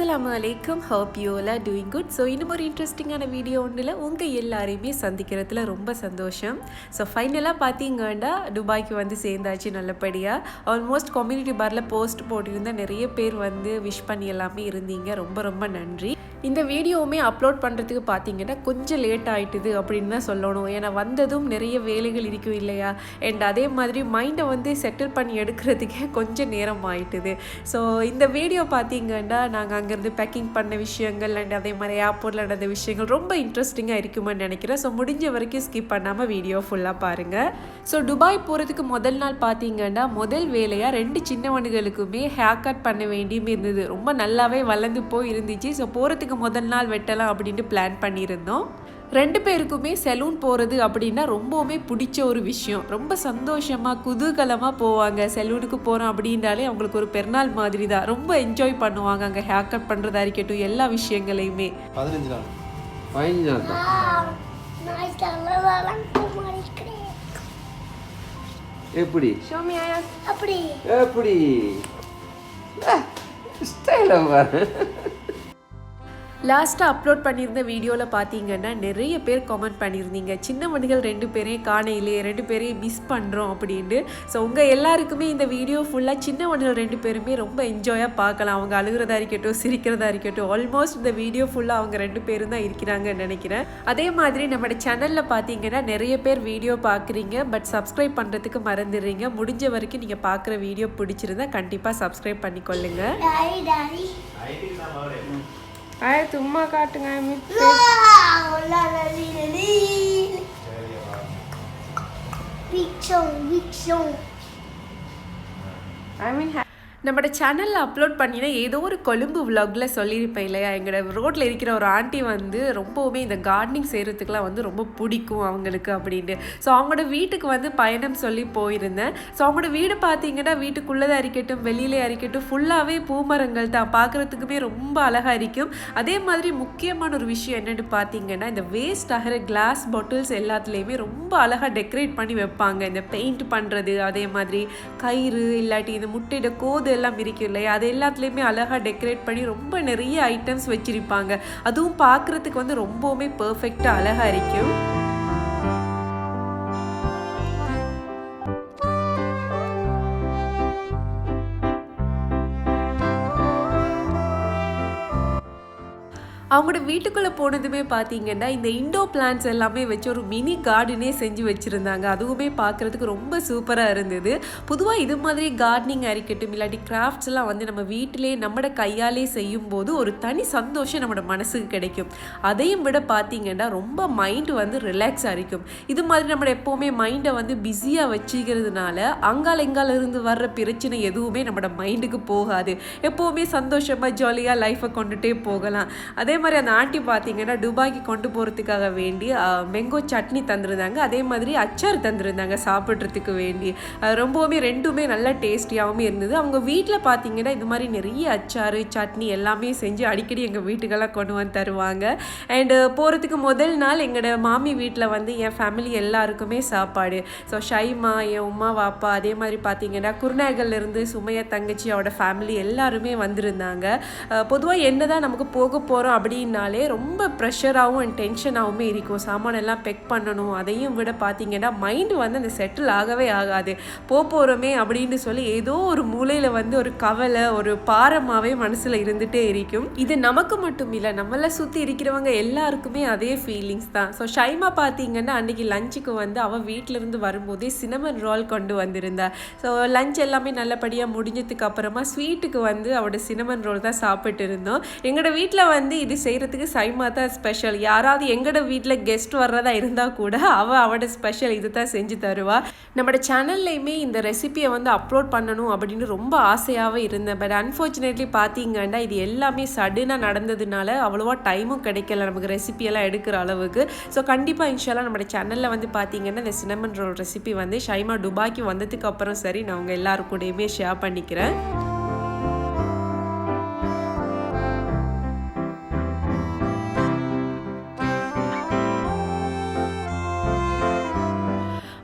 அஸ்லாம் அலைக்கும் hope you doing good so இன்னும் ஒரு இன்ட்ரெஸ்டிங்கான வீடியோ ஒன்றில் உங்கள் எல்லாரையுமே சந்திக்கிறதுல ரொம்ப சந்தோஷம். ஸோ ஃபைனலாக பார்த்தீங்கன்னா துபாய்க்கு வந்து சேர்ந்தாச்சு நல்லபடியாக ஆல்மோஸ்ட் கம்யூனிட்டி பாரில் போஸ்ட் போட்டிருந்தால் நிறைய பேர் வந்து விஷ் பண்ணி எல்லாமே இருந்தீங்க. ரொம்ப ரொம்ப நன்றி. இந்த வீடியோவுமே அப்லோட் பண்ணுறதுக்கு பார்த்தீங்கன்னா கொஞ்சம் லேட் ஆகிட்டுது அப்படின்னு தான் சொல்லணும். ஏன்னா வந்ததும் நிறைய வேலைகள் இருக்கும் இல்லையா? அண்ட் அதே மாதிரி மைண்டை வந்து செட்டில் பண்ணி எடுக்கிறதுக்கே கொஞ்சம் நேரம் ஆகிட்டுது ஸோ இந்த வீடியோ பார்த்தீங்கன்னா நாங்கள் அங்கேருந்து பேக்கிங் பண்ண விஷயங்கள் அண்ட் அதே மாதிரி ஏர்போர்ட்டில் நடந்த விஷயங்கள் ரொம்ப இன்ட்ரெஸ்டிங்காக இருக்குமான்னு நினைக்கிறேன். ஸோ முடிஞ்ச வரைக்கும் ஸ்கிப் பண்ணாமல் வீடியோ ஃபுல்லாக பாருங்கள் ஸோ துபாய் போகிறதுக்கு முதல் நாள் பார்த்தீங்கன்னா முதல் வேலையாக ரெண்டு சின்னவனுகளுக்குமே ஹேர் கட் பண்ண வேண்டியும் இருந்தது. ரொம்ப நல்லாவே வளர்ந்து போய் இருந்துச்சு ஸோ போகிறதுக்கு முதல் நாள் வெட்டலாம் அப்படின்ட்டு பிளான் பண்ணியிருந்தோம். ரெண்டு பேருக்குமே செலூன் போகிறது அப்படின்னா ரொம்பவுமே பிடிச்ச ஒரு விஷயம். ரொம்ப சந்தோஷமாக குதூகலமாக போவாங்க. செலூனுக்கு போகிறோம் அப்படின்றாலே அவங்களுக்கு ஒரு பெருநாள் மாதிரி தான் ரொம்ப என்ஜாய் பண்ணுவாங்க அங்கே. ஹேர் கட் பண்ணுறதா இருக்கட்டும் எல்லா விஷயங்களையுமே. பதினஞ்சு நாள். பதினஞ்சு எப்படி? அப்படி எப்படி? ஸ்டைலாக பாரு லாஸ்ட்டாக அப்லோட் பண்ணியிருந்த வீடியோவில் பார்த்தீங்கன்னா நிறைய பேர் கமெண்ட் பண்ணியிருந்தீங்க. சின்ன மணிகள் ரெண்டு பேரையும் காணையிலே ரெண்டு பேரையும் மிஸ் பண்ணுறோம் அப்படின்ட்டு. ஸோ உங்கள் எல்லாருக்குமே இந்த வீடியோ ஃபுல்லாக சின்ன மணிகள் ரெண்டு பேருமே ரொம்ப என்ஜாயாக பார்க்கலாம் அவங்க அழுகிறதா இருக்கட்டும் சிரிக்கிறதா இருக்கட்டும் ஆல்மோஸ்ட் இந்த வீடியோ ஃபுல்லாக அவங்க ரெண்டு பேரும் தான் இருக்கிறாங்கன்னு நினைக்கிறேன். அதே மாதிரி நம்மளோட சேனலில் பார்த்தீங்கன்னா நிறைய பேர் வீடியோ பார்க்குறீங்க பட் சப்ஸ்கிரைப் பண்ணுறதுக்கு மறந்துடுறீங்க. முடிஞ்ச வரைக்கும் நீங்கள் பார்க்குற வீடியோ பிடிச்சிருந்தா கண்டிப்பாக சப்ஸ்கிரைப் பண்ணிக்கொள்ளுங்க. டாடி டாடி ஆய சும்மா காட்டுங்க ஐ மீன் விக்ஷம் விக்ஷம் ஐ மீன் நம்மளோட சேனலில் அப்லோட் பண்ணினா ஏதோ ஒரு கொழும்பு விலாகில் சொல்லியிருப்பேன் இல்லையா? எங்களோட ரோட்டில் இருக்கிற ஒரு ஆண்டி வந்து ரொம்பவுமே இந்த கார்டனிங் செய்கிறதுக்குலாம் வந்து ரொம்ப பிடிக்கும் அவங்களுக்கு அப்படின்ட்டு. ஸோ அவங்களோட வீட்டுக்கு வந்து பயணம் சொல்லி போயிருந்தேன். ஸோ அவங்களோட வீடு பார்த்தீங்கன்னா வீட்டுக்குள்ளே இருக்கட்டும் வெளியிலே இருக்கட்டும் ஃபுல்லாகவே பூமரங்கள் தான். பார்க்குறதுக்குமே ரொம்ப அழகாக இருக்கும். அதே மாதிரி முக்கியமான ஒரு விஷயம் என்னென்னு பார்த்தீங்கன்னா இந்த வேஸ்ட் ஆகிற கிளாஸ் பாட்டில்ஸ் எல்லாத்துலேயுமே ரொம்ப அழகாக டெக்கரேட் பண்ணி வைப்பாங்க. இந்த பெயிண்ட் பண்ணுறது அதே மாதிரி கயிறு இல்லாட்டி இந்த முட்டையிட கோது எல்லாம் இருக்கும் இல்லையா? அது எல்லாத்துலேயுமே அழகாக டெக்கரேட் பண்ணி ரொம்ப நிறைய ஐட்டம்ஸ் வச்சுருப்பாங்க. அதுவும் பார்க்குறதுக்கு வந்து ரொம்பவுமே பர்ஃபெக்டாக அழகாக இருக்கும். அவங்களோட வீட்டுக்குள்ளே போனதுமே பார்த்தீங்கன்னா இந்த இண்டோ பிளான்ஸ் எல்லாமே வச்சு ஒரு மினி கார்டனே செஞ்சு வச்சுருந்தாங்க. அதுவுமே பார்க்குறதுக்கு ரொம்ப சூப்பராக இருந்தது. பொதுவாக இது மாதிரி கார்டனிங் இருக்கட்டும் இல்லாட்டி கிராஃப்ட்ஸ் எல்லாம் வந்து நம்ம வீட்டிலே நம்மளோட கையாலே செய்யும் போது ஒரு தனி சந்தோஷம் நம்மளோட மனசுக்கு கிடைக்கும். அதையும் விட பார்த்தீங்கன்னா ரொம்ப மைண்டு வந்து ரிலாக்ஸாக இருக்கும். இது மாதிரி நம்ம எப்போவுமே மைண்டை வந்து பிஸியாக வச்சுக்கிறதுனால அங்கால இங்கால இருந்து வர்ற பிரச்சனை எதுவுமே நம்மளோட மைண்டுக்கு போகாது. எப்போவுமே சந்தோஷமாக ஜாலியாக லைஃப்பை கொண்டுகிட்டே போகலாம். அதே மாதிரி அந்த ஆண்டி பார்த்தீங்கன்னா துபாய்க்கு கொண்டு போகிறதுக்காக வேண்டி மெங்கோ சட்னி தந்திருந்தாங்க. அதே மாதிரி அச்சார் தந்திருந்தாங்க சாப்பிட்றதுக்கு வேண்டி. ரொம்பவுமே ரெண்டுமே நல்லா டேஸ்டியாகவும் இருந்தது. அவங்க வீட்டில் பார்த்தீங்கன்னா இது மாதிரி நிறைய அச்சார் சட்னி எல்லாமே செஞ்சு அடிக்கடி எங்கள் வீட்டுக்கெல்லாம் கொண்டு வந்து தருவாங்க. அண்டு போகிறதுக்கு முதல் நாள் எங்களோட மாமி வீட்டில் வந்து என் ஃபேமிலி எல்லாருக்குமே சாப்பாடு. ஸோ ஷைமா என் உமா வாப்பா அதே மாதிரி பார்த்தீங்கன்னா குருநாகல்ல இருந்து சுமையா தங்கச்சி அவட ஃபேமிலி எல்லாருமே வந்திருந்தாங்க. பொதுவாக என்ன தான் நமக்கு போக போகிறோம் அப்படின்னாலே ரொம்ப ப்ரெஷராகவும் அண்ட் டென்ஷனாகவுமே இருக்கும். சாமானெல்லாம் பெக் பண்ணணும் அதையும் விட பார்த்தீங்கன்னா மைண்டு வந்து அந்த செட்டில் ஆகவே ஆகாது. போக போகிறோமே அப்படின்னு சொல்லி ஏதோ ஒரு மூலையில் வந்து ஒரு கவலை ஒரு பாரமாகவே மனசில் இருந்துகிட்டே இருக்கும். இது நமக்கு மட்டும் இல்லை நம்மளை சுற்றி இருக்கிறவங்க எல்லாருக்குமே அதே ஃபீலிங்ஸ் தான். ஸோ ஷைமா பார்த்தீங்கன்னா அன்றைக்கி லஞ்சுக்கு வந்து அவள் வீட்டிலேருந்து வரும்போதே சினமன் ரோல் கொண்டு வந்திருந்தா. ஸோ லஞ்ச் எல்லாமே நல்லபடியாக முடிஞ்சதுக்கு அப்புறமா ஸ்வீட்டுக்கு வந்து அவட சினமன் ரோல் தான் சாப்பிட்டு இருந்தோம். எங்களோட வீட்டில் வந்து இது செய்கிறதுக்கு சைமா தான் ஸ்பெஷல் யாராவது எங்களோட வீட்டில் கெஸ்ட் வர்றதா இருந்தால் கூட அவள் அவட ஸ்பெஷல் இது தான் செஞ்சு தருவா. நம்மளோட சேனல்லையுமே இந்த ரெசிபியை வந்து அப்லோட் பண்ணணும் அப்படின்னு ரொம்ப ஆசையாகவே இருந்தேன். பட் அன்ஃபார்ச்சுனேட்லி பார்த்தீங்கன்னா இது எல்லாமே சடனாக நடந்ததுனால அவ்வளோவா டைமும் கிடைக்கல நமக்கு ரெசிபியெல்லாம் எடுக்கிற அளவுக்கு. ஸோ கண்டிப்பாக இன்ஷால்லாம் நம்மளோட சேனலில் வந்து பார்த்தீங்கன்னா இந்த சினமன் ரோல் ரெசிபி வந்து ஷைமா துபாய்க்கு வந்ததுக்கு அப்புறம் சரி நான் உங்கள் எல்லாருக்கூடயுமே ஷேர் பண்ணிக்கிறேன்.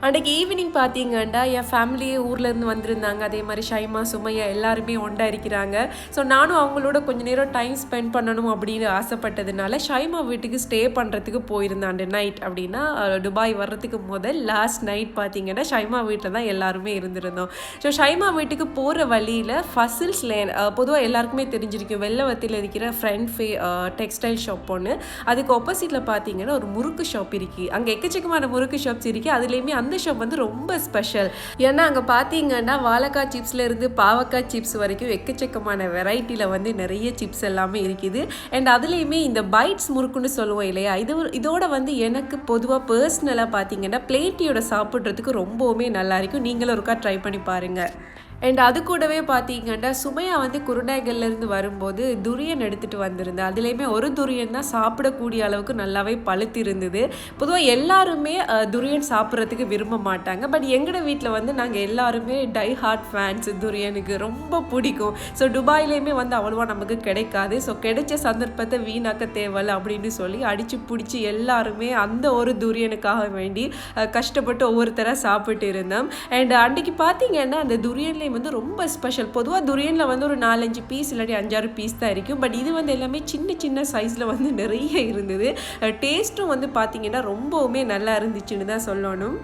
அன்றைக்கி ஈவினிங் பார்த்தீங்கன்னா என் ஃபேமிலியே ஊர்லேருந்து வந்திருந்தாங்க. அதே மாதிரி ஷைமா சுமையா எல்லாருமே ஒன்றா இருக்கிறாங்க. ஸோ நானும் அவங்களோட கொஞ்ச நேரம் டைம் ஸ்பெண்ட் பண்ணணும் அப்படின்னு ஆசைப்பட்டதுனால ஷைமா வீட்டுக்கு ஸ்டே பண்ணுறதுக்கு போயிருந்தாண்டு நைட் அப்படின்னா துபாய் வர்றதுக்கு முதல் லாஸ்ட் நைட் பார்த்தீங்கன்னா ஷைமா வீட்டில் தான் எல்லாருமே இருந்திருந்தோம். ஸோ ஷைமா வீட்டுக்கு போகிற வழியில் ஃபசில்ஸ் லேன் பொதுவாக எல்லாருக்குமே தெரிஞ்சிருக்கும். வெள்ளவத்தில் இருக்கிற ஃப்ரெண்ட் ஃபே டெக்ஸ்டைல் ஷாப் ஒன்று அதுக்கு ஆப்போசிட்டில் பார்த்தீங்கன்னா ஒரு முறுக்கு ஷாப் இருக்குது அங்கே எக்கச்சக்கமான முறுக்கு ஷாப்ஸ் இருக்குது அதுலேயுமே அந்த ஷாப் வந்து ரொம்ப ஸ்பெஷல் ஏன்னா அங்கே பார்த்தீங்கன்னா வாழைக்காய் சிப்ஸ்ல இருந்து பாவக்காய் சிப்ஸ் வரைக்கும் எக்கச்சக்கமான வெரைட்டியில் வந்து நிறைய சிப்ஸ் எல்லாமே இருக்குது. அண்ட் அதுலேயுமே இந்த பைட்ஸ் முறுக்குன்னு சொல்லுவோம் இல்லையா? இது இதோட வந்து எனக்கு பொதுவாக பர்சனலாக பார்த்தீங்கன்னா பிளேட்டியோட சாப்பிட்றதுக்கு ரொம்பவுமே நல்லா இருக்கும். நீங்களும் ஒருக்கா ட்ரை பண்ணி பாருங்கள் அண்ட் அது கூடவே பார்த்தீங்கன்னா சுமையா வந்து குருநாயகல்லேருந்து வரும்போது துரியன் எடுத்துகிட்டு வந்திருந்தேன் அதுலேயுமே ஒரு துரியன் தான் சாப்பிடக்கூடிய அளவுக்கு நல்லாவே பழுத்து இருந்தது பொதுவாக எல்லாருமே துரியன் சாப்பிட்றதுக்கு விரும்ப மாட்டாங்க. பட் எங்களோட வீட்டில் வந்து நாங்கள் எல்லாருமே டை ஹார்ட் ஃபேன்ஸ் துரியனுக்கு ரொம்ப பிடிக்கும். ஸோ துபாயிலையுமே வந்து அவ்வளோவா நமக்கு கிடைக்காது. ஸோ கிடைச்ச சந்தர்ப்பத்தை வீணாக்க தேவையில்ல அப்படின்னு சொல்லி அடித்து பிடிச்சி எல்லாருமே அந்த ஒரு துரியனுக்காக வேண்டி கஷ்டப்பட்டு ஒவ்வொருத்தராக சாப்பிட்டு இருந்தோம். அண்ட் அன்றைக்கி பார்த்தீங்கன்னா அந்த துரியன்லேயும் வந்து ரொம்ப ஸ்பெஷல் பொதுவாக துரியனில் வந்து ஒரு நாலஞ்சு பீஸ் இல்லாட்டி அஞ்சாறு பீஸ் தான் இருக்கும். பட் இது வந்து எல்லாமே சின்ன சின்ன சைஸில் வந்து நிறைய இருந்தது. டேஸ்ட்டும் வந்து பார்த்திங்கன்னா ரொம்பவுமே நல்லா இருந்துச்சுன்னு தான் சொல்லணும்.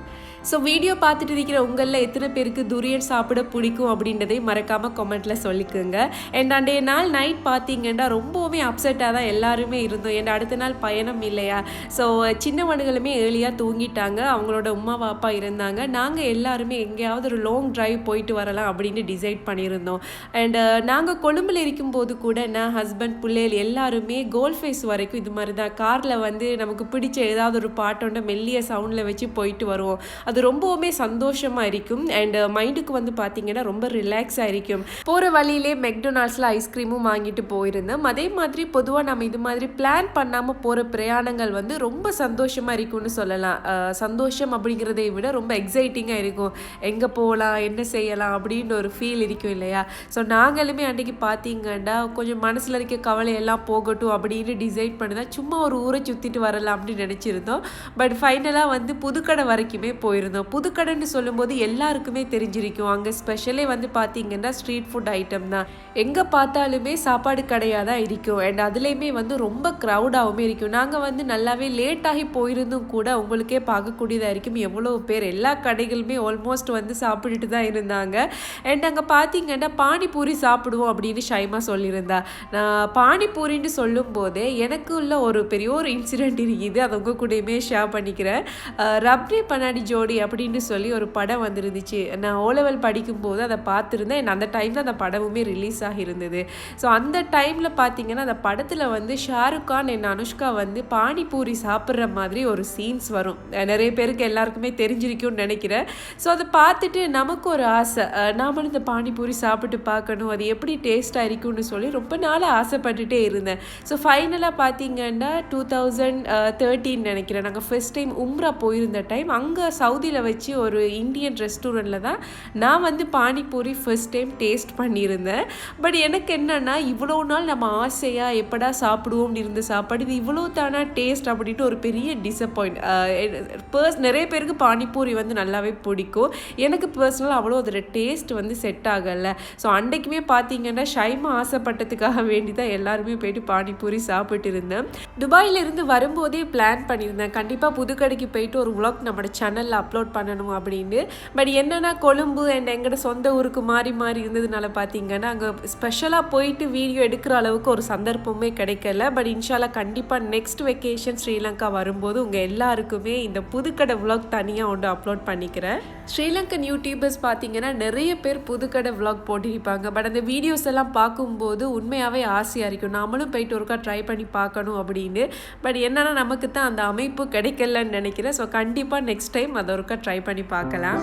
ஸோ வீடியோ பார்த்துட்டு இருக்கிற உங்களில் எத்தனை பேருக்கு துரியன் சாப்பிட பிடிக்கும் அப்படின்றதை மறக்காமல் கமெண்ட்டில் சொல்லிக்கோங்க. அண்ட் அண்டைய நாள் நைட் பார்த்தீங்கன்னா ரொம்பவுமே அப்செட்டாக தான் எல்லாருமே இருந்தோம். என் அடுத்த நாள் பயணம் இல்லையா? ஸோ சின்னவனுகளுமே ஏர்லியாக தூங்கிட்டாங்க. அவங்களோட உமா பாப்பா இருந்தாங்க. நாங்கள் எல்லாருமே எங்கேயாவது ஒரு லாங் டிரைவ் போயிட்டு வரலாம் அப்படின்னு டிசைட் பண்ணியிருந்தோம். அண்ட் நாங்கள் கொழும்பில் இருக்கும்போது கூட நான் ஹஸ்பண்ட் பிள்ளைகள் எல்லாருமே கோல் ஃபேஸ் வரைக்கும் இது மாதிரி தான் காரில் வந்து நமக்கு பிடிச்ச ஏதாவது ஒரு பாட்டோட மெல்லிய சவுண்டில் வச்சு போயிட்டு வருவோம். அது ரொம்பவுமே சந்தோஷமாக இருக்கும். அண்ட் மைண்டுக்கு uh, வந்து பார்த்தீங்கன்னா ரொம்ப ரிலாக்ஸாக இருக்கும். போகிற வழியிலே மெக்டொனால்ட்ஸில் ஐஸ்கிரீமும் வாங்கிட்டு போயிருந்தோம். அதே மாதிரி பொதுவாக நம்ம இது மாதிரி பிளான் பண்ணாமல் போகிற பிரயாணங்கள் வந்து ரொம்ப சந்தோஷமாக இருக்கும்னு சொல்லலாம். சந்தோஷம் அப்படிங்கிறதை விட ரொம்ப எக்ஸைட்டிங்காக இருக்கும். எங்கே போகலாம் என்ன செய்யலாம் அப்படின்னு ஒரு ஃபீல் இருக்கும் இல்லையா? ஸோ நாங்களுமே அன்றைக்கி பார்த்தீங்கன்னா கொஞ்சம் மனசில் இருக்க கவலையெல்லாம் போகட்டும் அப்படின்னு டிசைட் பண்ணி தான் சும்மா ஒரு ஊரை சுற்றிட்டு வரலாம் அப்படின்னு நினச்சிருந்தோம் பட் ஃபைனலாக வந்து புதுக்கடை வரைக்குமே போயிருந்தோம். புதுக்கடைன்னு சொல்லும்போது எல்லாருக்குமே தெரிஞ்சிருக்கும். அங்கே ஸ்பெஷலே வந்து பார்த்தீங்கன்னா ஸ்ட்ரீட் ஃபுட் ஐட்டம் தான். எங்கே பார்த்தாலுமே சாப்பாடு கடையாக தான் இருக்கும். அண்ட் அதுலேயுமே வந்து ரொம்ப க்ரௌடாகவுமே இருக்கும். நாங்கள் வந்து நல்லாவே லேட்டாகி போயிருந்தும் கூட உங்களுக்கே பார்க்கக்கூடியதாக இருக்கும். எவ்வளோ பேர் எல்லா கடைகளுமே ஆல்மோஸ்ட் வந்து சாப்பிட்டுட்டு தான் இருந்தாங்க. அண்ட் அங்கே பார்த்தீங்கன்னா பானிபூரி சாப்பிடுவோம் அப்படின்னு ஷைமா சொல்லியிருந்தா. நான் பானிபூரின்னு சொல்லும் போதே எனக்கு உள்ள ஒரு பெரிய ஒரு இன்சிடென்ட் இருக்குது. அது உங்கள் கூடயுமே ஷேர் பண்ணிக்கிறேன். ரப்ரி பனாடி ஜோடி அப்படின்னு சொல்லி ஒரு படம் வந்துருந்துச்சு. நான் ஓலவல் படிக்கும்போது அதை பார்த்துருந்தேன். அந்த டைமில் அந்த படமுமே ரிலீஸ் ஆகியிருந்தது. ஸோ அந்த டைமில் பார்த்தீங்கன்னா அந்த படத்தில் வந்து ஷாருக் கான் என் அனுஷ்கா வந்து பானிபூரி சாப்பிட்ற மாதிரி ஒரு சீன்ஸ் வரும். நிறைய பேருக்கு எல்லாருக்குமே தெரிஞ்சிருக்கும்னு நினைக்கிறேன். ஸோ அதை பார்த்துட்டு நமக்கு ஒரு ஆசை. நாமளும் இந்த பானிபூரி சாப்பிட்டு பார்க்கணும். அது எப்படி டேஸ்ட்டாக இருக்கும்னு சொல்லி ரொம்ப நாளாக ஆசைப்பட்டுட்டே இருந்தேன். ஸோ ஃபைனலாக பார்த்தீங்கன்னா டூ தௌசண்ட் தேர்ட்டின்னு நினைக்கிறேன். நாங்கள் ஃபஸ்ட் டைம் உம்ரா போயிருந்த டைம் அங்கே சவுதியில் வச்சு ஒரு இந்தியன் ரெஸ்டாரண்ட்டில் தான் நான் வந்து பானிபூரி ஃபர்ஸ்ட் டைம் டேஸ்ட் பண்ணியிருந்தேன். பட் எனக்கு என்னென்னா இவ்வளோ நாள் நம்ம ஆசையாக எப்படா சாப்பிடுவோம்னு இருந்த சாப்பாடு இது இவ்வளோ தானா டேஸ்ட் அப்படின்ட்டு ஒரு பெரிய டிசப்பாயிண்ட் பர்ஸ் நிறைய பேருக்கு பானிபூரி வந்து நல்லாவே பிடிக்கும். எனக்கு பர்சனலாக அவ்வளோ அதோட டேஸ்ட் வந்து செட் ஆகலை. ஸோ அன்றைக்குமே பார்த்தீங்கன்னா ஷைமா ஆசைப்பட்டதுக்காக வேண்டி தான் எல்லாருமே போயிட்டு பானிபூரி சாப்பிட்டு இருந்தேன். வரும்போதே பிளான் பண்ணியிருந்தேன். கண்டிப்பாக புதுக்கடைக்கு போயிட்டு ஒரு vlog நம்மளோட சேனலில் அப்லோட் அப்லோட் பண்ணணும் அப்படின்னு பட் என்னென்னா கொழும்பு அண்ட் எங்களோட சொந்த ஊருக்கு மாறி மாறி இருந்ததுனால பார்த்தீங்கன்னா அங்கே ஸ்பெஷலாக போயிட்டு வீடியோ எடுக்கிற அளவுக்கு ஒரு சந்தர்ப்பமே கிடைக்கல. பட் இன்ஷாலா கண்டிப்பாக நெக்ஸ்ட் வெக்கேஷன் ஸ்ரீலங்கா வரும்போது உங்கள் எல்லாருக்குமே இந்த புதுக்கடை விலாக் தனியாக ஒன்று அப்லோட் பண்ணிக்கிறேன். ஸ்ரீலங்கன் யூடியூபர்ஸ் பார்த்தீங்கன்னா நிறைய பேர் புதுக்கடை விலாக் போட்டிருப்பாங்க. பட் அந்த வீடியோஸ் எல்லாம் பார்க்கும்போது உண்மையாகவே ஆசையாக இருக்கும். நாமளும் போயிட்டு ஒருக்கா ட்ரை பண்ணி பார்க்கணும் அப்படின்னு பட் என்னென்னா நமக்கு தான் அந்த அமைப்பு கிடைக்கலன்னு நினைக்கிறேன். ஸோ கண்டிப்பாக நெக்ஸ்ட் டைம் அதை ஒருக்கா ட்ரை பண்ணி பார்க்கலாம்.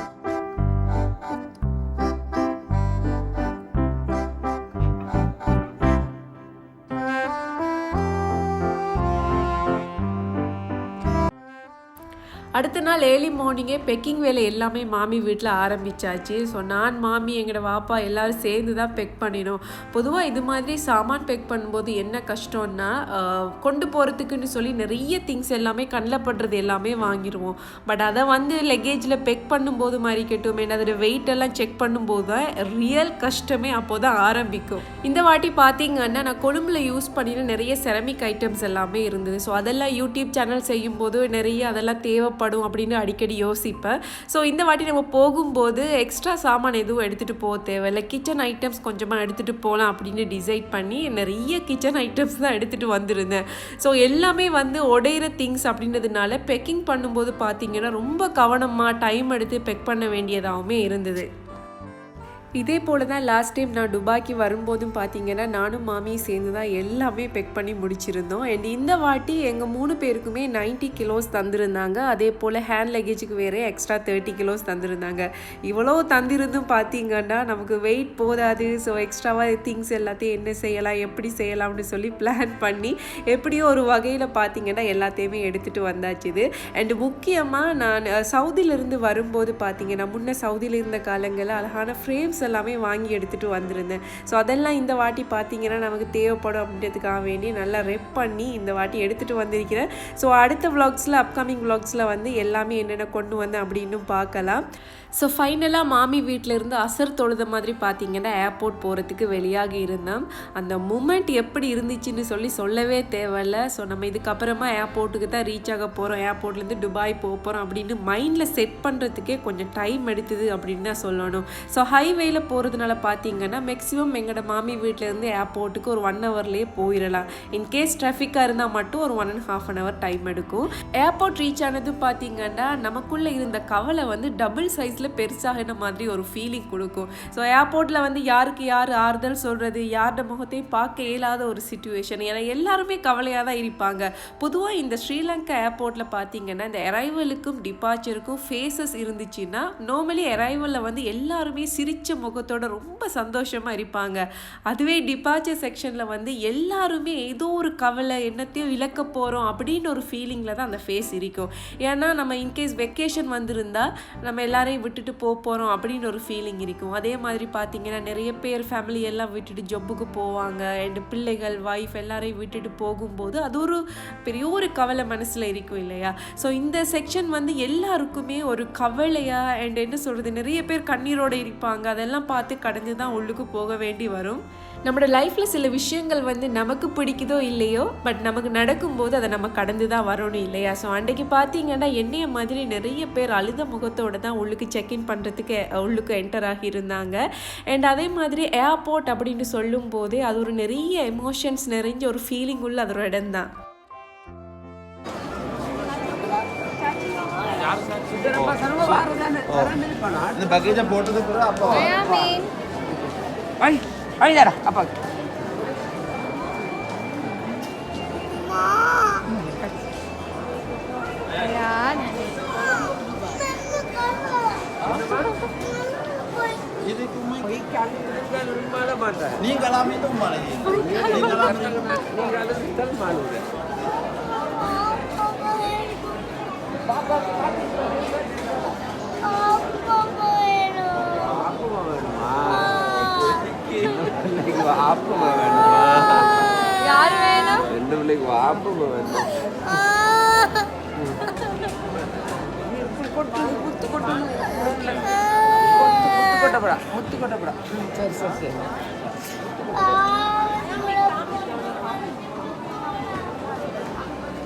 அடுத்த நாள் ஏர்லி மார்னிங்கே பெக்கிங் வேலை எல்லாமே மாமி வீட்டில் ஆரம்பிச்சாச்சு. ஸோ நான் மாமி எங்களோட வாப்பா எல்லோரும் சேர்ந்து தான் பெக் பண்ணினோம். பொதுவாக இது மாதிரி சாமான் பெக் பண்ணும்போது என்ன கஷ்டம்னா கொண்டு போகிறதுக்குன்னு சொல்லி நிறைய திங்ஸ் எல்லாமே கண்ணில் படுறது எல்லாமே வாங்கிடுவோம் பட் அதை வந்து லெக்கேஜில் பெக் பண்ணும்போது மாதிரி கட்டுமே அதோட வெயிட் எல்லாம் செக் பண்ணும்போது தான் ரியல் கஷ்டமே அப்போ தான் ஆரம்பிக்கும். இந்த வாட்டி பார்த்தீங்கன்னா நான் கொழும்புல யூஸ் பண்ணின நிறைய செரமிக் ஐட்டம்ஸ் எல்லாமே இருந்தது. ஸோ அதெல்லாம் யூடியூப் சேனல் செய்யும்போது நிறைய அதெல்லாம் தேவைப்படும். அப்படின்னு அடிக்கடி யோசிப்பேன். ஸோ இந்த வாட்டி நம்ம போகும்போது எக்ஸ்ட்ரா சாமான் எதுவும் எடுத்துகிட்டு போக தேவையில்லை. கிச்சன் ஐட்டம்ஸ் கொஞ்சமாக எடுத்துகிட்டு போகலாம் அப்படின்னு டிசைட் பண்ணி நிறைய கிச்சன் ஐட்டம்ஸ் தான் எடுத்துகிட்டு வந்திருந்தேன். ஸோ எல்லாமே வந்து உடையிற திங்ஸ் அப்படின்றதுனால பெக்கிங் பண்ணும்போது பார்த்திங்கன்னா ரொம்ப கவனமாக டைம் எடுத்து பெக் பண்ண வேண்டியதாகவுமே இருந்தது. இதே போல தான் லாஸ்ட் டைம் நான் துபாய்க்கு வரும்போதும் பார்த்தீங்கன்னா நானும் மாமியும் சேர்ந்து தான் எல்லாமே பெக் பண்ணி முடிச்சிருந்தோம். அண்ட் இந்த வாட்டி எங்கள் மூணு பேருக்குமே 90 கிலோஸ் தந்திருந்தாங்க. அதே போல் ஹேண்ட் லக்கேஜுக்கு வேறே எக்ஸ்ட்ரா தேர்ட்டி கிலோஸ் தந்திருந்தாங்க. இவ்வளோ தந்திருந்தும் பார்த்தீங்கன்னா நமக்கு வெயிட் போதாது. ஸோ எக்ஸ்ட்ராவாக திங்ஸ் எல்லாத்தையும் என்ன செய்யலாம் எப்படி செய்யலாம்னு சொல்லி பிளான் பண்ணி எப்படியோ ஒரு வகையில் பார்த்தீங்கன்னா எல்லாத்தையுமே எடுத்துகிட்டு வந்தாச்சு இது. அண்ட் முக்கியமாக நான் சவுதியிலிருந்து வரும்போது பார்த்தீங்கன்னா முன்ன சவுதியில் இருந்த காலங்களில் அழகான ஃப்ரேம்ஸ் எல்லாமே வாங்கி எடுத்துகிட்டு வந்திருந்தேன். ஸோ அதெல்லாம் இந்த வாட்டி பார்த்தீங்கன்னா நமக்கு தேவைப்படும் அப்படின்றதுக்காக வேண்டி நல்லா ரெப் பண்ணி இந்த வாட்டி எடுத்துகிட்டு வந்திருக்கிறேன். ஸோ அடுத்த விளாக்ஸில் அப்கமிங் விளாக்ஸில் வந்து எல்லாமே என்னென்ன கொண்டு வந்தேன் அப்படின்னு பார்க்கலாம். ஸோ ஃபைனலாக மாமி வீட்டில் இருந்து அசர் தொழுத மாதிரி பார்த்தீங்கன்னா ஏர்போர்ட் போகிறதுக்கு வெளியாக இருந்தோம். அந்த மூமெண்ட் எப்படி இருந்துச்சுன்னு சொல்லி சொல்லவே தேவையில்ல. ஸோ நம்ம இதுக்கப்புறமா ஏர்போர்ட்டுக்கு தான் ரீச் ஆக போகிறோம் ஏர்போர்ட்லேருந்து துபாய் போக போகிறோம் அப்படின்னு மைண்டில் செட் பண்ணுறதுக்கே கொஞ்சம் டைம் எடுத்தது அப்படின்னு தான் சொல்லணும். ஸோ ஹைவேல போகிறதுனால பார்த்தீங்கன்னா மேக்ஸிமம் எங்களோட மாமி வீட்டிலேருந்து ஏர்போர்ட்டுக்கு ஒரு ஒன் ஹவர்லேயே போயிடலாம் இன்கேஸ் ட்ராஃபிக்காக இருந்தால் மட்டும் ஒரு one and half an hour time எடுக்கும். ஏர்போர்ட் ரீச் ஆனதும் பார்த்தீங்கன்னா நமக்குள்ளே இருந்த கவலை வந்து டபுள் சைஸில் பெருசாகின மாதிரி ஒரு ஃபீலிங் கொடுக்கும். ஸோ ஏர்போர்ட்டில் வந்து யாருக்கு யார் ஆறுதல் சொல்கிறது யாரோட முகத்தையும் பார்க்க இயலாத ஒரு சுச்சுவேஷன் ஏன்னா எல்லாருமே கவலையாக தான் இருப்பாங்க. பொதுவாக இந்த ஸ்ரீலங்கா ஏர்போர்ட்டில் பார்த்தீங்கன்னா இந்த அரைவலுக்கும் டிபார்ச்சருக்கும் ஃபேஸஸ் இருந்துச்சுன்னா நார்மலி அரைவலில் வந்து எல்லாருமே சிரிச்ச முகத்தோட ரொம்ப சந்தோஷமாக இருப்பாங்க. அதுவே டிபார்ச்சர் செக்ஷனில் வந்து எல்லாருமே ஏதோ ஒரு கவலை என்னத்தையும் இழக்க போகிறோம் அப்படின்னு ஒரு ஃபீலிங்கில் தான் அந்த ஃபேஸ் இருக்கும். ஏன்னா நம்ம இன்கேஸ் வெக்கேஷன் வந்திருந்தா நம்ம எல்லாரையும் விட்டுட்டு போக போகிறோம் அப்படின்னு ஒரு ஃபீலிங் இருக்கும். அதே மாதிரி பார்த்தீங்கன்னா நிறைய பேர் ஃபேமிலி எல்லாம் விட்டுட்டு ஜொப்புக்கு போவாங்க. அண்ட் பிள்ளைகள் ஒய்ஃப் எல்லாரையும் விட்டுட்டு போகும்போது அது ஒரு பெரிய ஒரு கவலை மனசில் இருக்கும் இல்லையா? ஸோ இந்த செக்ஷன் வந்து எல்லாருக்குமே ஒரு கவலையா அண்ட் என்ன சொல்கிறது நிறைய பேர் கண்ணீரோடு இருப்பாங்க. அதெல்லாம் பார்த்து கடந்து தான் உள்ளுக்கு போக வேண்டி வரும். நம்மளோட லைஃப்பில் சில விஷயங்கள் வந்து நமக்கு பிடிக்குதோ இல்லையோ பட் நமக்கு நடக்கும்போது அதை நம்ம கடந்து தான் வரணும் இல்லையா? ஸோ அன்றைக்கு பார்த்தீங்கன்னா என்னைய மாதிரி நிறைய பேர் அழுத முகத்தோடு தான் உள்ளுக்கு செக்இன் பண்ணுறதுக்கு உள்ளுக்கு என்டர் ஆகி இருந்தாங்க. அண்ட் அதே மாதிரி ஏர்போர்ட் அப்படின்னு சொல்லும் போதே அது ஒரு நிறைய எமோஷன்ஸ் நிறைஞ்ச ஒரு ஃபீலிங் உள்ள அது ஒரு இடம் தான். இந்த பக்கேஜை தான் மாலை நீங்களாமே வாப்பமா வேணுமா யார் வேணும் ரெண்டு பிள்ளைக்கு வாப்பமா வேணும். கொட்டப்படா முத்து கொட்டப்படா சரி சரி சரி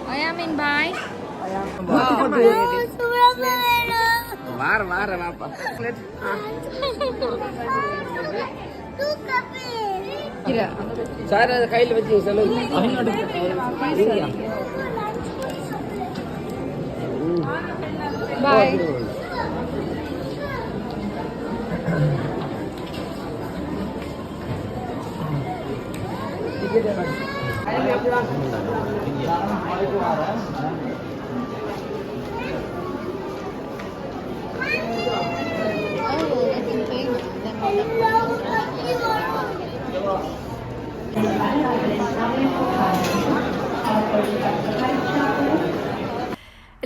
Ayamin, bye. வார வார வாப்பா. இல்லை. சார் அதை கையில் வச்சு சொல்லுங்க பாய். Thank you. Thank you.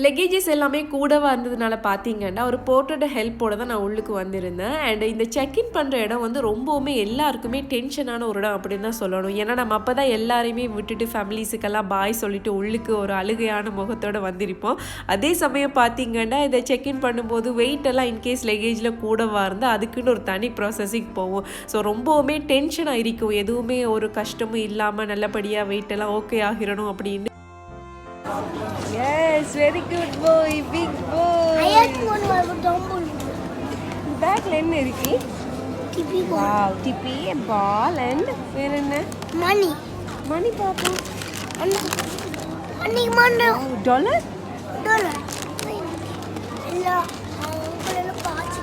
லெகேஜஸ் எல்லாமே கூடவாக இருந்ததுனால பார்த்தீங்கன்னா ஒரு போர்ட்டோட ஹெல்ப்போட தான் நான் உள்ளுக்கு வந்திருந்தேன். அண்ட் இந்த செக்இன் பண்ணுற இடம் வந்து ரொம்பவுமே எல்லாருக்குமே டென்ஷனான ஒரு இடம் அப்படின்னு தான் சொல்லணும். ஏன்னா நம்ம அப்போ தான் எல்லாரையுமே விட்டுட்டு ஃபேமிலிஸுக்கெல்லாம் பாய் சொல்லிட்டு உள்ளுக்கு ஒரு அழுகையான முகத்தோடு வந்திருப்போம். அதே சமயம் பார்த்தீங்கன்னா இந்த செக்இன் பண்ணும்போது வெயிட் எல்லாம் இன்கேஸ் லெகேஜில் கூடவாக இருந்தால் அதுக்குன்னு ஒரு தனி ப்ராசஸிங் போகும். ஸோ ரொம்பவுமே டென்ஷனாக இருக்கும். எதுவுமே ஒரு கஷ்டமும் இல்லாமல் நல்லபடியாக வெயிட் எல்லாம் ஓகே ஆகிடணும் அப்படின்னு yes very good boy big boy பேக்ல என்ன இருக்கு? டிபி வாவ் டிபி பால் அண்ட் வேற என்ன? மணி மணி பாப்போம். அன்னைக்கு மண்ணு டாலர் டாலர் எல்லாம் அவங்களெல்லாம் பார்த்து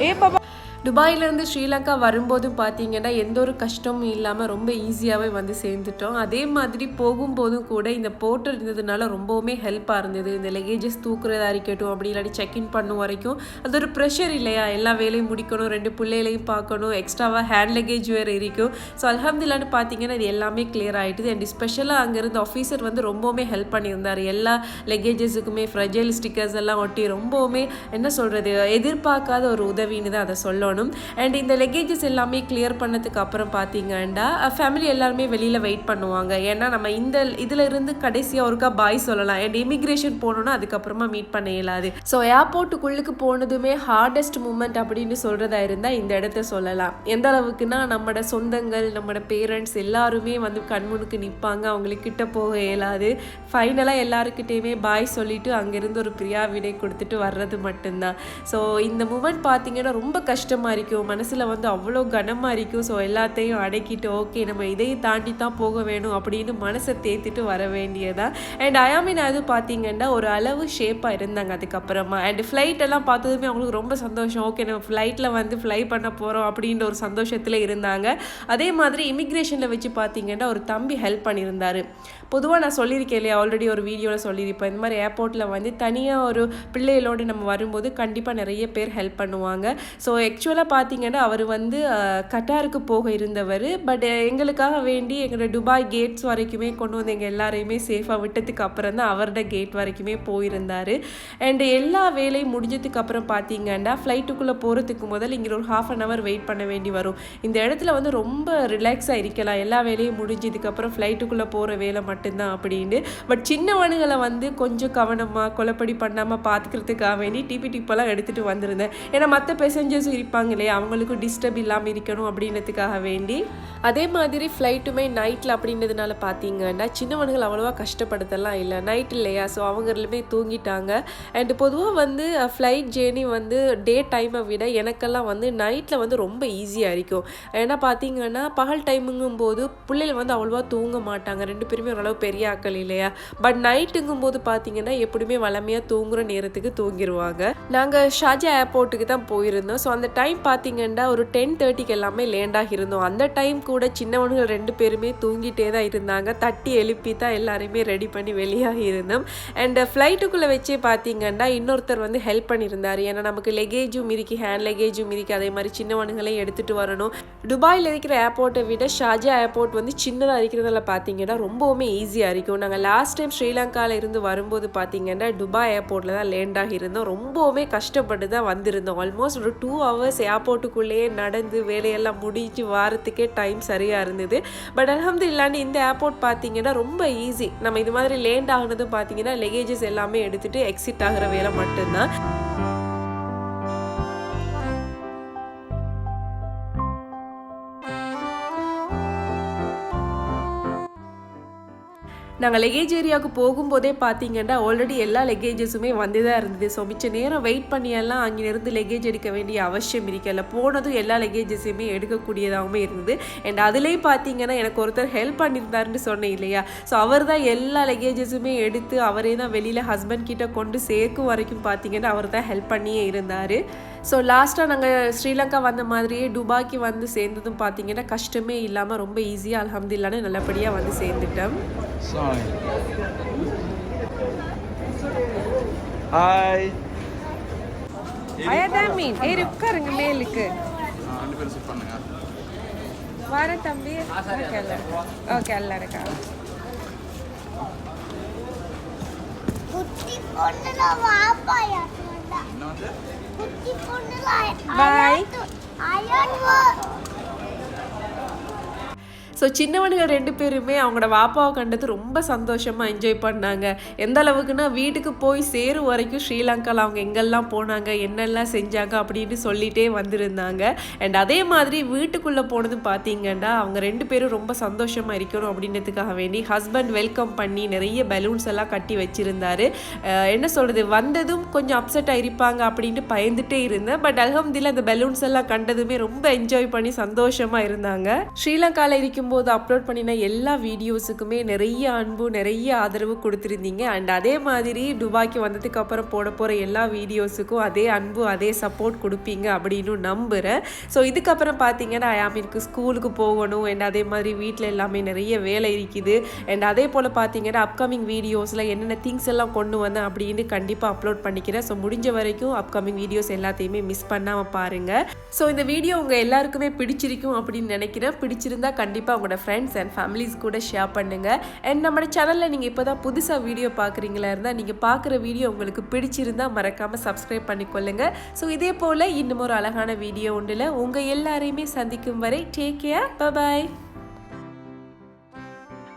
ஏ பாப்பா துபாயிலேருந்து ஸ்ரீலங்கா வரும்போதும் பார்த்தீங்கன்னா எந்த ஒரு கஷ்டமும் இல்லாமல் ரொம்ப ஈஸியாகவே வந்து சேர்ந்துட்டோம். அதே மாதிரி போகும்போதும் கூட இந்த போர்ட்டர் இருந்ததுனால ரொம்பவுமே ஹெல்ப்பாக இருந்தது. இந்த லெகேஜஸ் தூக்குறதா இருக்கட்டும் அப்படி இல்லாட்டி செக்இன் பண்ணும் வரைக்கும் அது ஒரு ப்ரெஷர் இல்லையா? எல்லா வேலையும் முடிக்கணும் ரெண்டு பிள்ளைகளையும் பார்க்கணும் எக்ஸ்ட்ராவாக ஹேண்ட் லெகேஜ் வேறு இருக்கும். ஸோ அலமதுல்லான்னு பார்த்தீங்கன்னா இது எல்லாமே கிளியர் ஆகிட்டுது அண்ட் ஸ்பெஷலாக அங்கேருந்து ஆஃபீஸர் வந்து ரொம்பவுமே ஹெல்ப் பண்ணியிருந்தார். எல்லா லெகேஜஸுக்குமே ஃப்ரெஜைல் ஸ்டிக்கர்ஸ் எல்லாம் ஒட்டி ரொம்பவுமே என்ன சொல்கிறது எதிர்பார்க்காத ஒரு உதவின்னு தான் அதை சொல்லணும். அண்ட் இந்த லெக்கேஜஸ் எல்லாமே கிளியர் பண்ணதுக்கு அப்புறம் பார்த்தீங்கன்னா ஃபேமிலி எல்லாருமே வெளியில் வெயிட் பண்ணுவாங்க. ஏன்னா நம்ம இந்த இதில் இருந்து கடைசியாக ஒருக்கா பாய் சொல்லலாம். அண்ட் இமிக்ரேஷன் போகணுன்னா அதுக்கப்புறமா மீட் பண்ண இயலாது. ஸோ ஏர்போர்ட்டுக்குள்ளுக்கு போனதுமே ஹார்டஸ்ட் மூமெண்ட் அப்படின்னு சொல்கிறதா இருந்தால் இந்த இடத்த சொல்லலாம். எந்த அளவுக்குன்னா நம்மளோட சொந்தங்கள் நம்மளோட பேரண்ட்ஸ் எல்லாருமே வந்து கண்முனுக்கு நிற்பாங்க அவங்களுக்கு கிட்ட போக இயலாது. ஃபைனலாக எல்லாருக்கிட்டேயுமே பாய் சொல்லிட்டு அங்கேருந்து ஒரு பிரியா விடை கொடுத்துட்டு வர்றது மட்டும்தான். ஸோ இந்த மூமெண்ட் பார்த்தீங்கன்னா ரொம்ப கஷ்டம் கஷ்டமாக இருக்கும் மனசில் வந்து அவ்வளோ கனமாக இருக்கும் ஸோ எல்லாத்தையும் அடக்கிட்டு ஓகே நம்ம இதையும் தாண்டி தான் போக வேணும் அப்படின்னு மனசை தேத்திட்டு வர வேண்டியதா? அண்ட் அயாமின் அது பார்த்தீங்கன்னா ஒரு அளவு ஷேப்பாக இருந்தாங்க அதுக்கப்புறமா. அண்ட் ஃப்ளைட்டெல்லாம் பார்த்ததுமே அவங்களுக்கு ரொம்ப சந்தோஷம். ஓகே நம்ம ஃப்ளைட்டில் வந்து ஃப்ளை பண்ண போகிறோம் அப்படின்ற ஒரு சந்தோஷத்தில் இருந்தாங்க. அதே மாதிரி இமிக்ரேஷனில் வச்சு பார்த்தீங்கன்னா ஒரு தம்பி ஹெல்ப் பண்ணியிருந்தாரு. பொதுவாக நான் சொல்லியிருக்கேன் இல்லையா ஆல்ரெடி ஒரு வீடியோவில் சொல்லியிருப்பேன் இந்த மாதிரி ஏர்போர்ட்டில் வந்து தனியாக ஒரு பிள்ளைகளோடு நம்ம வரும்போது கண்டிப்பாக நிறைய பேர் ஹெல்ப் பண்ணுவாங்க. ஸோ ஆக்சுவலாக பார்த்தீங்கன்னா அவர் வந்து கட்டாருக்கு போக இருந்தவர். பட் எங்களுக்காக வேண்டி எங்களோட துபாய் கேட்ஸ் வரைக்குமே கொண்டு வந்து எங்கள் எல்லாரையுமே சேஃபாக விட்டதுக்கு அப்புறம் தான் அவரோட கேட் வரைக்குமே போயிருந்தார். அண்ட் எல்லா வேலையும் முடிஞ்சதுக்கு அப்புறம் பார்த்தீங்கன்னா ஃப்ளைட்டுக்குள்ளே போகிறதுக்கு முதல் இங்கே ஒரு ஹாஃப் அன் ஹவர் வெயிட் பண்ண வேண்டி வரும். இந்த இடத்துல வந்து ரொம்ப ரிலாக்ஸாக இருக்கலாம். எல்லா வேலையும் முடிஞ்சதுக்கப்புறம் ஃப்ளைட்டுக்குள்ளே போகிற வேலை மட்டும் மட்டும்தான் அப்படின்னு. பட் சின்னவனுங்களை வந்து கொஞ்சம் கவனமாக கொலைப்படி பண்ணாமல் பார்த்துக்கிறதுக்காக வேண்டி டிபி டிப்பெல்லாம் எடுத்துகிட்டு வந்திருந்தேன். ஏன்னா மற்ற பேசஞ்சர்ஸ் இருப்பாங்க இல்லையா அவங்களுக்கும் டிஸ்டர்ப் இல்லாமல் இருக்கணும் அப்படின்றதுக்காக வேண்டி. அதே மாதிரி ஃப்ளைட்டுமே நைட்டில் அப்படின்றதுனால பார்த்தீங்கன்னா சின்னவனுங்கள் அவ்வளோவா கஷ்டப்படுத்தலாம் இல்லை. நைட் இல்லையா? ஸோ அவங்களுமே தூங்கிட்டாங்க. அண்ட் பொதுவாக வந்து ஃப்ளைட் ஜேர்னி வந்து டே டைமை விட எனக்கெல்லாம் வந்து நைட்டில் வந்து ரொம்ப ஈஸியாக இருக்கும். ஏன்னா பார்த்தீங்கன்னா பகல் டைமுங்கும் போது பிள்ளைகள் வந்து அவ்வளோவா தூங்க மாட்டாங்க. ரெண்டு பேருமே அளவு பெரிய ஆக்கள் இல்லையா? பட் நைட்டுங்கும் போது பார்த்தீங்கன்னா எப்படியுமே வளமையாக தூங்குற நேரத்துக்கு தூங்கிடுவாங்க நாங்கள் ஷாஜா ஏர்போர்ட்டுக்கு தான் போயிருந்தோம். ஸோ அந்த டைம் பார்த்தீங்கன்னா ஒரு டென் தேர்ட்டிக்கு எல்லாமே லேண்டாக இருந்தோம் அந்த டைம் கூட சின்னவனுகள் ரெண்டு பேருமே தூங்கிட்டே தான் இருந்தாங்க. தட்டி எழுப்பி தான் எல்லாருமே ரெடி பண்ணி வெளியாக இருந்தோம் அண்ட் ஃப்ளைட்டுக்குள்ளே வச்சே பார்த்தீங்கன்னா இன்னொருத்தர் வந்து ஹெல்ப் பண்ணியிருந்தார். ஏன்னா நமக்கு லெகேஜும் இருக்கு ஹேண்ட் லெகேஜும் இருக்கு. அதே மாதிரி சின்னவனுங்களையும் எடுத்துகிட்டு வரணும். துபாயில் இருக்கிற ஏர்போர்ட்டை விட ஷாஜா ஏர்போர்ட் வந்து சின்னதாக இருக்கிறதால பார்த்தீங்கன்னா ரொம்பவுமே ஈஸியாக இருக்கும். நாங்கள் லாஸ்ட் டைம் ஸ்ரீலங்காவில் இருந்து வரும்போது பார்த்தீங்கன்னா துபாய் ஏர்போர்ட்டில் தான் லேண்ட் ஆகியிருந்தோம் ரொம்பவுமே கஷ்டப்பட்டு தான் வந்திருந்தோம். ஆல்மோஸ்ட் ஒரு டூ ஹவர்ஸ் ஏர்போர்ட்டுக்குள்ளேயே நடந்து வேலையெல்லாம் முடிஞ்சு வாரத்துக்கே டைம் சரியாக இருந்தது. பட் அலமது இல்லாண்டு இந்த ஏர்போர்ட் பார்த்தீங்கன்னா ரொம்ப ஈஸி நம்ம இது மாதிரி லேண்ட் ஆகுனதும் பார்த்தீங்கன்னா லெகேஜஸ் எல்லாமே எடுத்துகிட்டு எக்ஸிட் ஆகிற வேலை மட்டும்தான். நாங்கள் லெகேஜ் ஏரியாவுக்கு போகும்போதே பார்த்தீங்கன்னா ஆல்ரெடி எல்லா லெகேஜஸுமே வந்து தான் இருந்தது. ஸோ மிச்ச நேரம் வெயிட் பண்ணியெல்லாம் அங்கிருந்து லெகேஜ் எடுக்க வேண்டிய அவசியம் இருக்கல போனதும் எல்லா லெகேஜஸையுமே எடுக்கக்கூடியதாகவும் இருந்தது. அண்ட் அதுலேயே பார்த்தீங்கன்னா எனக்கு ஒருத்தர் ஹெல்ப் பண்ணியிருந்தாருன்னு சொன்னேன் இல்லையா? ஸோ அவர் தான் எல்லா லெகேஜஸுமே எடுத்து அவரே தான் வெளியில் ஹஸ்பண்ட் கிட்ட கொண்டு சேர்க்கும் வரைக்கும் பார்த்தீங்கன்னா அவர் தான் ஹெல்ப் பண்ணியே இருந்தார். ஸோ லாஸ்ட்டாக நாங்கள் ஸ்ரீலங்கா வந்த மாதிரியே துபாய்க்கு வந்து சேர்ந்ததும் பார்த்தீங்கன்னா கஷ்டமே இல்லாமல் ரொம்ப ஈஸியாக அல்ஹம்துலில்லான்னு நல்லபடியாக வந்து சேர்ந்துட்டோம். Hi. அதான் மீன் ஏறி உட்காருங்க மேலுக்கு. வர தம்பி. ஓகே அல்ல ஓகே அல்ல இருக்கா குட்டி பொண்ணுல வாப்பாயா என்ன வந்து? குட்டி பொண்ணுல Bye. ஸோ சின்னவனுங்க ரெண்டு பேருமே அவங்களோட வாப்பாவை கண்டது ரொம்ப சந்தோஷமாக என்ஜாய் பண்ணாங்க. எந்த அளவுக்குன்னா வீட்டுக்கு போய் சேரும் வரைக்கும் ஸ்ரீலங்காவில் அவங்க எங்கெல்லாம் போனாங்க என்னெல்லாம் செஞ்சாங்க அப்படின்னு சொல்லிட்டே வந்திருந்தாங்க. அண்ட் அதே மாதிரி வீட்டுக்குள்ளே போனது பார்த்தீங்கன்னா அவங்க ரெண்டு பேரும் ரொம்ப சந்தோஷமாக இருக்கணும் அப்படின்றதுக்காக வேண்டி ஹஸ்பண்ட் வெல்கம் பண்ணி நிறைய பலூன்ஸ் எல்லாம் கட்டி வச்சுருந்தாரு. என்ன சொல்கிறது வந்ததும் கொஞ்சம் அப்செட் ஆகிருப்பாங்க அப்படின்ட்டு பயந்துட்டே இருந்தேன். பட் அல்ஹம்துலில்லாஹ் அந்த பலூன்ஸ் எல்லாம் கண்டதுமே ரொம்ப என்ஜாய் பண்ணி சந்தோஷமாக இருந்தாங்க. ஸ்ரீலங்காவில் இருக்கும் போது அப்லோட் பண்ணின எல்லா வீடியோஸுக்குமே நிறைய அன்பு நிறைய ஆதரவு கொடுத்துருந்தீங்க. அண்ட் அதே மாதிரி துபாய்க்கு வந்ததுக்கு அப்புறம் போட போகிற எல்லா வீடியோஸுக்கும் அதே அன்பு அதே சப்போர்ட் கொடுப்பீங்க அப்படின்னு நம்புகிறேன் ஸோ இதுக்கப்புறம் பார்த்தீங்கன்னா ஐயாமிற்கு ஸ்கூலுக்கு போகணும். அண்ட் அதே மாதிரி வீட்டில் எல்லாமே நிறைய வேலை இருக்குது. அண்ட் அதே போல் பார்த்தீங்கன்னா அப்கமிங் வீடியோஸில் என்னென்ன திங்ஸ் எல்லாம் கொண்டு வந்தேன் அப்படின்னு கண்டிப்பாக அப்லோட் பண்ணிக்கிறேன். ஸோ முடிஞ்ச வரைக்கும் அப்கமிங் வீடியோஸ் எல்லாத்தையுமே மிஸ் பண்ணாமல் பாருங்கள் ஸோ இந்த வீடியோ உங்கள் எல்லாருக்குமே பிடிச்சிருக்கும் அப்படின்னு நினைக்கிறேன். பிடிச்சிருந்தா கண்டிப்பாக உங்களோட ஃப்ரெண்ட்ஸ் அண்ட் ஃபேமிலிஸ் கூட ஷேர் பண்ணுங்கள் அண்ட் நம்ம சேனலில் நீங்கள் இப்போ தான் புதுசாக வீடியோ பார்க்குறீங்களா இருந்தால் நீங்கள் பார்க்குற வீடியோ உங்களுக்கு பிடிச்சிருந்தா மறக்காமல் சப்ஸ்கிரைப் பண்ணிக்கொள்ளுங்க. ஸோ இதே போல் இன்னும் ஒரு அழகான வீடியோ ஒன்றில் உங்கள் எல்லாரையுமே சந்திக்கும் வரை டேக் கேர் பபாய்